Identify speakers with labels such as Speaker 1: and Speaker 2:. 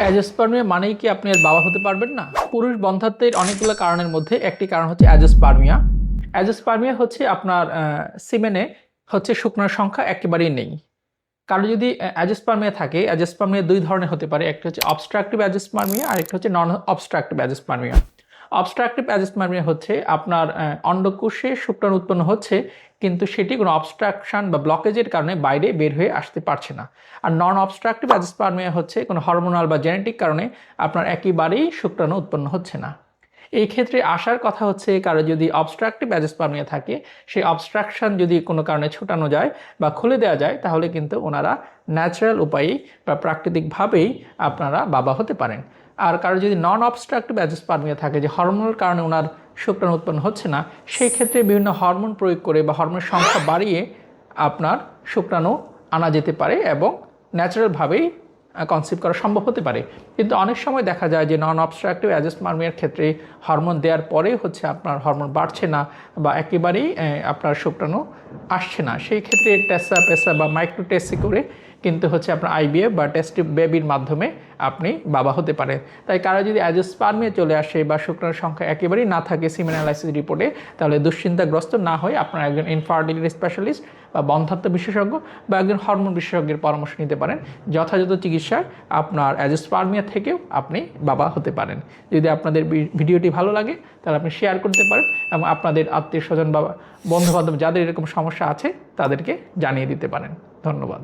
Speaker 1: Azoospermia মানেই কি আপনি আর বাবা হতে পারবেন না? পুরুষ বন্ধাত্বের অনেকগুলো কারণের মধ্যে একটি কারণ হচ্ছে অ্যাজোস্পার্মিয়া অ্যাজোস্পার্মিয়া হচ্ছে আপনার সিমেনে হচ্ছে শুকনার সংখ্যা একেবারেই নেই। কারও যদি অ্যাজোস্পার্মিয়া থাকে অ্যাজোস্পার্মিয়া দুই ধরনের হতে পারে। একটা হচ্ছে অবস্ট্রাকটিভ অ্যাজোস্পার্মিয়া আর একটা হচ্ছে non obstructive azoospermia obstructive azoospermia হচ্ছে আপনার অন্ডকোষে শুক্রাণু উৎপন্ন হচ্ছে, কিন্তু সেটি কোনো অবস্ট্রাকশন বা ব্লকেজের কারণে বাইরে বের হয়ে আসতে পারছে না। আর নন অবস্ট্রাকটিভ অ্যাজোস্পার্মিয়া হচ্ছে কোনো হরমোনাল বা জেনেটিক কারণে আপনার একেবারেই শুক্রাণু উৎপন্ন হচ্ছে না। এই ক্ষেত্রে আসার কথা হচ্ছে, কারও যদি অবস্ট্রাকটিভ অ্যাজোস্পার্মিয়া থাকে, সেই অবস্ট্রাকশন যদি কোনো কারণে ছোটানো যায় বা খুলে দেওয়া যায়, তাহলে কিন্তু ওনারা ন্যাচারাল উপায়েই বা প্রাকৃতিকভাবেই আপনারা বাবা হতে পারেন। আর কারও যদি নন অবস্ট্রাকটিভ অ্যাজোস্পার্মিয়া থাকে, যে হরমোনাল কারণে ওনার শুক্রাণু উৎপন্ন হচ্ছে না, সেই ক্ষেত্রে বিভিন্ন হরমোন প্রয়োগ করে বা হরমোনের সংখ্যা বাড়িয়ে আপনার শুক্রাণু আনা যেতে পারে এবং ন্যাচারালভাবেই কনসিভ করা সম্ভব হতে পারে। কিন্তু অনেক সময় দেখা যায় যে নন অবস্ট্রাকটিভ অ্যাজোস্পার্মিয়ার ক্ষেত্রে হরমোন দেওয়ার পরে হচ্ছে আপনার হরমোন বাড়ছে না বা একেবারেই আপনার শুক্রাণু আসছে না। সেই ক্ষেত্রে টেসা পেসা বা মাইক্রো টেস্টি করে কিন্তু হচ্ছে আপনার আইবিএফ বা টেস্টিভ বেবির মাধ্যমে আপনি বাবা হতে পারে তাই কারও যদি অ্যাজ অ্যাজোস্পার্মিয়া চলে আসে বা শুক্রাণুর সংখ্যা একেবারেই না থাকে সিমেন অ্যানালাইসিস রিপোর্টে, তাহলে দুশ্চিন্তাগ্রস্ত না হয়ে আপনার একজন ইনফার্টিলিটি স্পেশালিস্ট বা বন্ধাত্ম বিশেষজ্ঞ বা একজন হরমোন বিশেষজ্ঞের পরামর্শ নিতে পারেন। যথাযথ চিকিৎসায় আপনার অ্যাজ অ্যাজোস্পার্মিয়া থেকেও আপনি বাবা হতে পারেন। যদি আপনাদের ভিডিওটি ভালো লাগে, তাহলে আপনি শেয়ার করতে পারেন এবং আপনাদের আত্মীয় স্বজন বা বন্ধুবান্ধব যাদের এরকম সমস্যা আছে, তাদেরকে জানিয়ে দিতে পারেন। ধন্যবাদ।